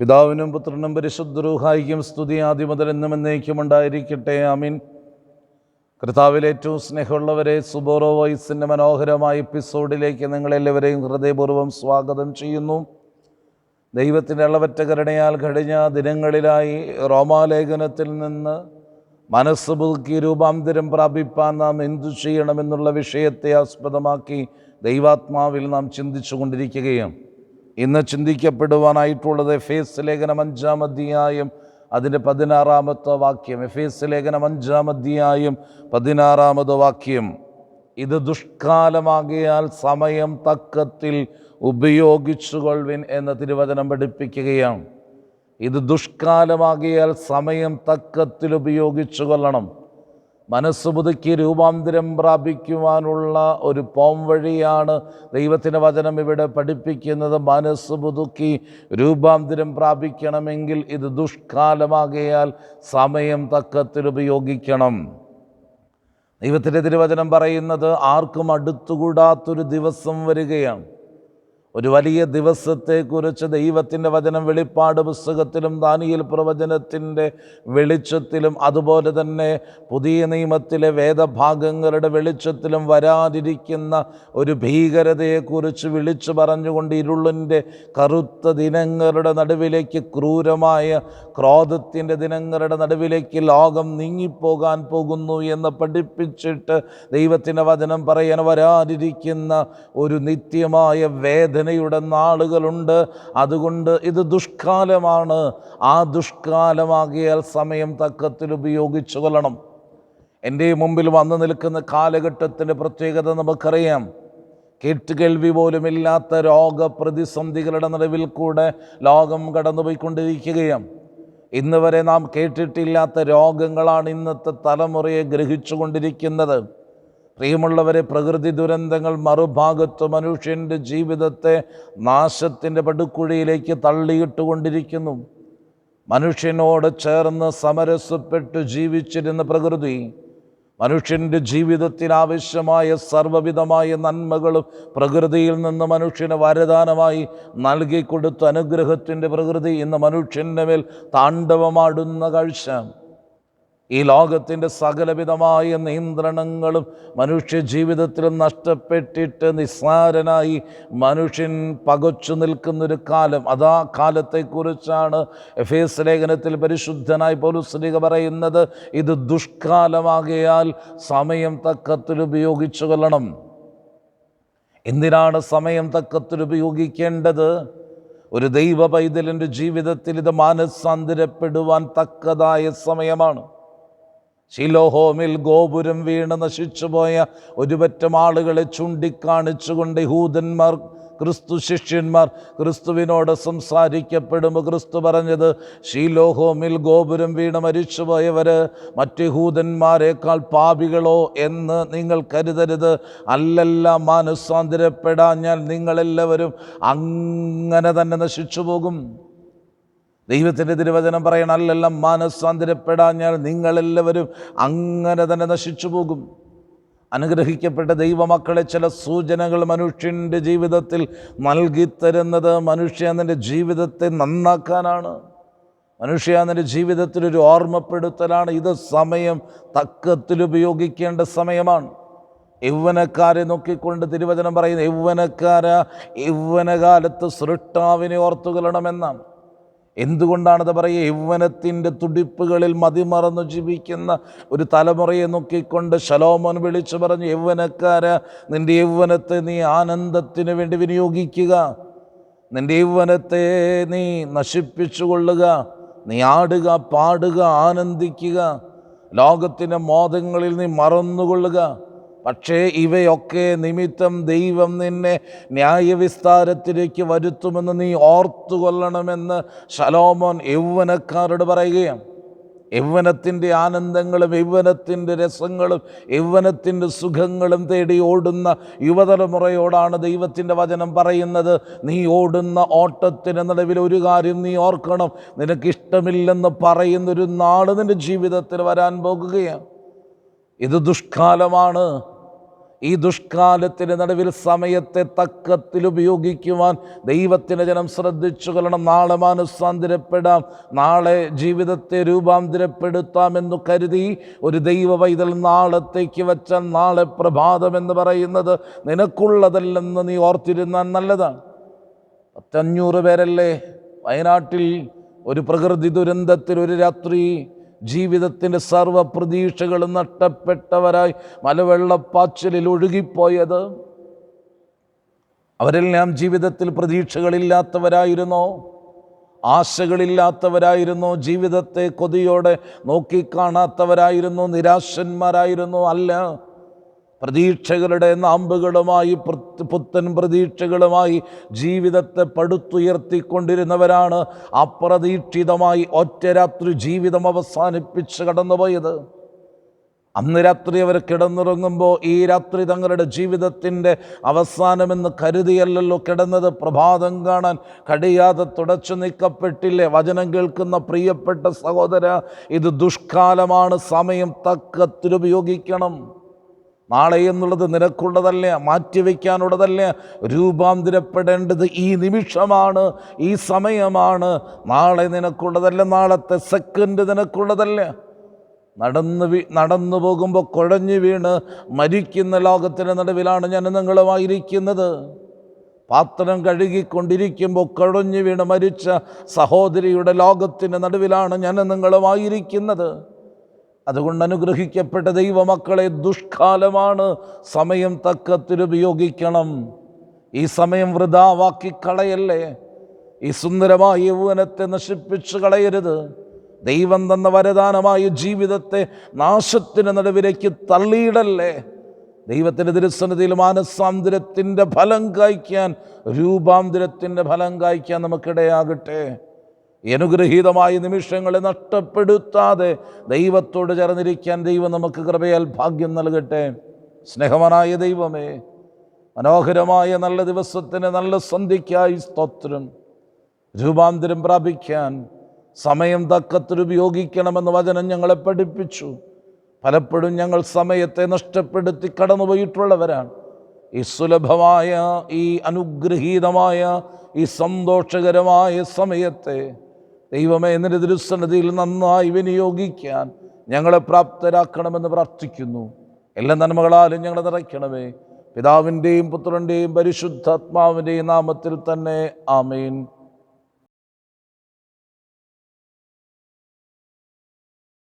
പിതാവിനും പുത്രനും പരിശുദ്ധരൂഹായിക്കും സ്തുതി ആദ്യമുതൽ എന്നും എന്നേക്കും ഉണ്ടായിരിക്കട്ടെ ആമീൻ. കർത്താവിൽ ഏറ്റവും സ്നേഹമുള്ളവരെ സുബോറോ വോയിസിന്റെ മനോഹരമായ എപ്പിസോഡിലേക്ക് നിങ്ങളെല്ലാവരെയും ഹൃദയപൂർവം സ്വാഗതം ചെയ്യുന്നു. ദൈവത്തിന്റെ അളവറ്റ കരുണയാൽ കഴിഞ്ഞ ദിനങ്ങളിലായി റോമാലേഖനത്തിൽ നിന്ന് മനസ്സ് പുതുക്കി രൂപാന്തരം പ്രാപിപ്പാൻ നാം എന്തു ചെയ്യണമെന്നുള്ള വിഷയത്തെ ആസ്പദമാക്കി ദൈവാത്മാവിൽ നാം ചിന്തിച്ചു കൊണ്ടിരിക്കുകയും ഇന്ന് ചിന്തിക്കപ്പെടുവാനായിട്ടുള്ളത് ഫേസ് ലേഖനം അഞ്ചാം അധ്യായം അതിന്റെ പതിനാറാമത്തെ വാക്യം എഫേസ് ലേഖനം അഞ്ചാം അധ്യായം പതിനാറാമത് വാക്യം ഇത് ദുഷ്കാലമാകിയാൽ സമയം തക്കത്തിൽ ഉപയോഗിച്ചുകൊള്ളുവിൻ എന്ന തിരുവചനം പഠിപ്പിക്കുകയാണ്. ഇത് ദുഷ്കാലമാകിയാൽ സമയം തക്കത്തിൽ ഉപയോഗിച്ചു കൊള്ളണം മനസ്സ് പുതുക്കി രൂപാന്തരം പ്രാപിക്കുവാനുള്ള ഒരു പോം വഴിയാണ് ദൈവത്തിന്റെ വചനം ഇവിടെ പഠിപ്പിക്കുന്നത്. മനസ്സ് പുതുക്കി രൂപാന്തരം പ്രാപിക്കണമെങ്കിൽ ഇത് ദുഷ്കാലമാകിയാൽ സമയം തക്കത്തിൽ ഉപയോഗിക്കണം. ദൈവത്തിന്റെ തിരുവചനം പറയുന്നത് ആർക്കും അടുത്തുകൂടാത്തൊരു ദിവസം വരികയാണ്. ഒരു വലിയ ദിവസത്തെക്കുറിച്ച് ദൈവത്തിന്റെ വചനം വെളിപ്പാട് പുസ്തകത്തിലും ദാനിയൽ പ്രവചനത്തിന്റെ വെളിച്ചത്തിലും അതുപോലെ തന്നെ പുതിയ നിയമത്തിലെ വേദഭാഗങ്ങളുടെ വെളിച്ചത്തിലും വരാതിരിക്കുന്ന ഒരു ഭീകരതയെക്കുറിച്ച് വിളിച്ചു പറഞ്ഞുകൊണ്ട് ഇരുളിന്റെ കറുത്ത ദിനങ്ങളുടെ നടുവിലേക്ക് ക്രൂരമായ ക്രോധത്തിന്റെ ദിനങ്ങളുടെ നടുവിലേക്ക് ലോകം നീങ്ങിപ്പോകാൻ പോകുന്നു എന്ന് പഠിപ്പിച്ചിട്ട് ദൈവത്തിന്റെ വചനം പറയാൻ വരാതിരിക്കുന്ന ഒരു നിത്യമായ വേദനയുടെ നാളുകളുണ്ട്. അതുകൊണ്ട് ഇത് ദുഷ്കാലമാണ്. ആ ദുഷ്കാലമാകിയാൽ സമയം തക്കത്തിൽ ഉപയോഗിച്ചു കൊള്ളണം. എന്റെ മുമ്പിൽ വന്നു നിൽക്കുന്ന കാലഘട്ടത്തിന്റെ പ്രത്യേകത നമുക്കറിയാം. കേട്ടുകേൾവി പോലുമില്ലാത്ത രോഗപ്രതിസന്ധികളുടെ നിലവിൽ കൂടെ ലോകം കടന്നുപോയിക്കൊണ്ടിരിക്കുകയാണ്. ഇന്ന് വരെ നാം കേട്ടിട്ടില്ലാത്ത രോഗങ്ങളാണ് ഇന്നത്തെ തലമുറയെ ഗ്രഹിച്ചു കൊണ്ടിരിക്കുന്നത് പ്രിയമുള്ളവരെ പ്രകൃതി ദുരന്തങ്ങൾ മറുഭാഗത്ത് മനുഷ്യന്റെ ജീവിതത്തെ നാശത്തിന്റെ പടുക്കുഴിയിലേക്ക് തള്ളിയിട്ടുകൊണ്ടിരിക്കുന്നു. മനുഷ്യനോട് ചേർന്ന് സമരസപ്പെട്ട് ജീവിച്ചിരുന്ന പ്രകൃതി മനുഷ്യന്റെ ജീവിതത്തിന് ആവശ്യമായ സർവവിധമായ നന്മകളും പ്രകൃതിയിൽ നിന്ന് മനുഷ്യന് വരദാനമായി നൽകിക്കൊടുത്ത അനുഗ്രഹത്തിന്റെ പ്രകൃതി ഇന്ന് മനുഷ്യന്റെ മേൽ താണ്ഡവമാടുന്ന കാഴ്ച. ഈ ലോകത്തിന്റെ സകലവിധമായ നിയന്ത്രണങ്ങളും മനുഷ്യ ജീവിതത്തിൽ നഷ്ടപ്പെട്ടിട്ട് നിസ്സാരനായി മനുഷ്യൻ പകച്ചു നിൽക്കുന്നൊരു കാലം. അതാ കാലത്തെക്കുറിച്ചാണ് എഫ് എസ് ലേഖനത്തിൽ പരിശുദ്ധനായി പൗലുസ്ലിക പറയുന്നത്. ഇത് ദുഷ്കാലമാകയാൽ സമയം തക്കത്തിൽ ഉപയോഗിച്ചു കൊള്ളണം. എന്തിനാണ് സമയം തക്കത്തിൽ ഉപയോഗിക്കേണ്ടത്? ഒരു ദൈവ പൈതലിന്റെ ജീവിതത്തിൽ ഇത് മാനസാന്തരപ്പെടുവാൻ തക്കതായ സമയമാണ്. ശിലോഹോമിൽ ഗോപുരം വീണ് നശിച്ചുപോയ ഒരുപറ്റം ആളുകളെ ചൂണ്ടിക്കാണിച്ചുകൊണ്ട് യഹൂദന്മാർ ക്രിസ്തു ശിഷ്യന്മാർ ക്രിസ്തുവിനോട് സംസാരിക്കപ്പെടുമ്പോൾ ക്രിസ്തു പറഞ്ഞത് ഷീലോഹോമിൽ ഗോപുരം വീണ് മരിച്ചുപോയവർ മറ്റ് ഹൂതന്മാരെക്കാൾ പാപികളോ എന്ന് നിങ്ങൾ കരുതരുത്. അല്ലല്ല മാനസാന്തരപ്പെടാഞ്ഞാൽ നിങ്ങളെല്ലാവരും അങ്ങനെ തന്നെ നശിച്ചു പോകും ദൈവത്തിന്റെ തിരുവചനം പറയണം അല്ലെല്ലാം മാനസാന്തരപ്പെടാഞ്ഞാൽ നിങ്ങളെല്ലാവരും അങ്ങനെ തന്നെ നശിച്ചു പോകും. അനുഗ്രഹിക്കപ്പെട്ട ദൈവമക്കളെ ചില സൂചനകൾ മനുഷ്യന്റെ ജീവിതത്തിൽ നൽകിത്തരുന്നത് മനുഷ്യന്റെ ജീവിതത്തെ നന്നാക്കാനാണ്. മനുഷ്യന്റെ ജീവിതത്തിൽ ഒരു ഓർമ്മപ്പെടുത്തലാണ്. ഇത് സമയം തക്കത്തിൽ ഉപയോഗിക്കേണ്ട സമയമാണ്. യൗവനക്കാരെ നോക്കിക്കൊണ്ട് തിരുവചനം പറയുന്നത് യൗവനക്കാര യൗവനകാലത്ത് സൃഷ്ടാവിനെ ഓർത്തുകൊള്ളണമെന്നാണ് എന്തുകൊണ്ടാണത് പറയുക? യൗവനത്തിന്റെ തുടിപ്പുകളിൽ മതിമറന്നു ജീവിക്കുന്ന ഒരു തലമുറയെ നോക്കിക്കൊണ്ട് ശലോമോൻ വിളിച്ചു പറഞ്ഞു യൗവനക്കാര നിന്റെ യൗവനത്തെ നീ ആനന്ദത്തിന് വേണ്ടി വിനിയോഗിക്കുക. നിന്റെ യൗവനത്തെ നീ നശിപ്പിച്ചു കൊള്ളുക. നീ ആടുക പാടുക ആനന്ദിക്കുക. ലോകത്തിന്റെ മോദങ്ങളിൽ നീ മറന്നുകൊള്ളുക. പക്ഷേ ഇവയൊക്കെ നിമിത്തം ദൈവം നിന്നെ ന്യായവിസ്താരത്തിലേക്ക് വരുത്തുമെന്ന് നീ ഓർത്തുകൊള്ളണമെന്ന് ശലോമോൻ യൗവനക്കാരോട് പറയുകയാണ്. യൗവനത്തിന്റെ ആനന്ദങ്ങളും യൗവനത്തിന്റെ രസങ്ങളും യൗവനത്തിന്റെ സുഖങ്ങളും തേടി ഓടുന്ന യുവതലമുറയോടാണ് ദൈവത്തിന്റെ വചനം പറയുന്നത്. നീ ഓടുന്ന ഓട്ടത്തിന് നടുവിൽ ഒരു കാര്യം നീ ഓർക്കണം. നിനക്കിഷ്ടമില്ലെന്ന് പറയുന്നൊരു നാൾ നിന്റെ ജീവിതത്തിൽ വരാൻ പോകുകയാണ്. ഇത് ദുഷ്കാലമാണ്. ഈ ദുഷ്കാലത്തിന് നടുവിൽ സമയത്തെ തക്കത്തിൽ ഉപയോഗിക്കുവാൻ ദൈവത്തിന്റെ ജനം ശ്രദ്ധിച്ചു കൊള്ളണം. നാളെ മാനസാന്തരപ്പെടാം. നാളെ ജീവിതത്തെ രൂപാന്തരപ്പെടുത്താമെന്നു കരുതി ഒരു ദൈവ പൈതൽ നാളത്തേക്ക് വച്ചാൽ നാളെ പ്രഭാതം എന്ന് പറയുന്നത് നിനക്കുള്ളതല്ലെന്ന് നീ ഓർത്തിരുന്നാൽ നല്ലതാണ്. പത്തഞ്ഞൂറ് പേരല്ലേ? വയനാട്ടിൽ ഒരു പ്രകൃതി ദുരന്തത്തിൽ ഒരു രാത്രി ജീവിതത്തിന്റെ സർവ പ്രതീക്ഷകളും നഷ്ടപ്പെട്ടവരായി മലവെള്ളപ്പാച്ചിലിൽ ഒഴുകിപ്പോയത്. അവരെല്ലാം ജീവിതത്തിൽ പ്രതീക്ഷകളില്ലാത്തവരായിരുന്നോ? ആശകളില്ലാത്തവരായിരുന്നോ? ജീവിതത്തെ കൊതിയോടെ നോക്കിക്കാണാത്തവരായിരുന്നു? നിരാശന്മാരായിരുന്നു? അല്ല. പ്രതീക്ഷകളുടെ നാമ്പുകളുമായി പുത്തൻ പ്രതീക്ഷകളുമായി ജീവിതത്തെ പടുത്തുയർത്തിക്കൊണ്ടിരുന്നവരാണ് അപ്രതീക്ഷിതമായി ഒറ്റ രാത്രി ജീവിതം അവസാനിപ്പിച്ച് കടന്നുപോയത്. അന്ന് രാത്രി അവർ കിടന്നുറങ്ങുമ്പോൾ ഈ രാത്രി തങ്ങളുടെ ജീവിതത്തിന്റെ അവസാനമെന്ന് കരുതിയല്ലല്ലോ കിടന്നത്. പ്രഭാതം കാണാൻ കഴിയാതെ തുടച്ചു നീക്കപ്പെട്ടില്ലേ. വചനം കേൾക്കുന്ന പ്രിയപ്പെട്ട സഹോദര ഇത് ദുഷ്കാലമാണ്. സമയം തക്കത്തിൽ ഉപയോഗിക്കണം. നാളെ എന്നുള്ളത് നിനക്കുള്ളതല്ല മാറ്റിവെക്കാനുള്ളതല്ല? രൂപാന്തരപ്പെടേണ്ടത് ഈ നിമിഷമാണ് ഈ സമയമാണ്. നാളെ നിനക്കുള്ളതല്ല നാളത്തെ സെക്കൻഡ് നിനക്കുള്ളതല്ല? നടന്ന് വീ നടന്നു പോകുമ്പോൾ കുഴഞ്ഞു വീണ് മരിക്കുന്ന ലോകത്തിന്റെ നടുവിലാണ് ഞാൻ നിങ്ങളുമായിരിക്കുന്നത്. പാത്രം കഴുകിക്കൊണ്ടിരിക്കുമ്പോൾ കുഴഞ്ഞു വീണ് മരിച്ച സഹോദരിയുടെ ലോകത്തിന്റെ നടുവിലാണ് ഞാൻ നിങ്ങളുമായിരിക്കുന്നത്. അതുകൊണ്ട് അനുഗ്രഹിക്കപ്പെട്ട ദൈവമക്കളെ ദുഷ്കാലമാണ്. സമയം തക്കത്തിൽ ഉപയോഗിക്കണം. ഈ സമയം വൃതാവാക്കി കളയല്ലേ? ഈ സുന്ദരമായ യൗവനത്തെ നശിപ്പിച്ചു കളയരുത്. ദൈവം തന്ന വരദാനമായ ജീവിതത്തെ നാശത്തിന് നടുവിലേക്ക് തള്ളിയിടല്ലേ? ദൈവത്തിന്റെ തിരുസന്നിധിയിൽ മാനസാന്തരത്തിന്റെ ഫലം കായ്ക്കാൻ രൂപാന്തരത്തിന്റെ ഫലം കായ്ക്കാൻ നമുക്കിടയാകട്ടെ. അനുഗ്രഹീതമായ നിമിഷങ്ങളെ നഷ്ടപ്പെടുത്താതെ ദൈവത്തോട് ചേർന്നിരിക്കാൻ ദൈവം നമുക്ക് കൃപയാൽ ഭാഗ്യം നൽകട്ടെ. സ്നേഹവാനായ ദൈവമേ മനോഹരമായ നല്ല ദിവസത്തിന് നല്ല സന്ധ്യയ്ക്കായി സ്തോത്രം. രൂപാന്തരം പ്രാപിക്കാൻ സമയം തക്കത്തിൽ ഉപയോഗിക്കണമെന്ന് വചനം ഞങ്ങളെ പഠിപ്പിച്ചു. പലപ്പോഴും ഞങ്ങൾ സമയത്തെ നഷ്ടപ്പെടുത്തി കടന്നുപോയിട്ടുള്ളവരാണ്. ഈ സുലഭമായ ഈ അനുഗ്രഹീതമായ ഈ സന്തോഷകരമായ സമയത്തെ ദൈവമേ നിന്റെ തിരുസന്നതിയിൽ നന്നായി വിനിയോഗിക്കാൻ ഞങ്ങളെ പ്രാപ്തരാക്കണമെന്ന് പ്രാർത്ഥിക്കുന്നു. എല്ലാ നന്മകളാലും ഞങ്ങളെ നിറയ്ക്കണമേ. പിതാവിന്റെയും പുത്രന്റെയും പരിശുദ്ധാത്മാവിന്റെയും നാമത്തിൽ തന്നെ ആമേൻ.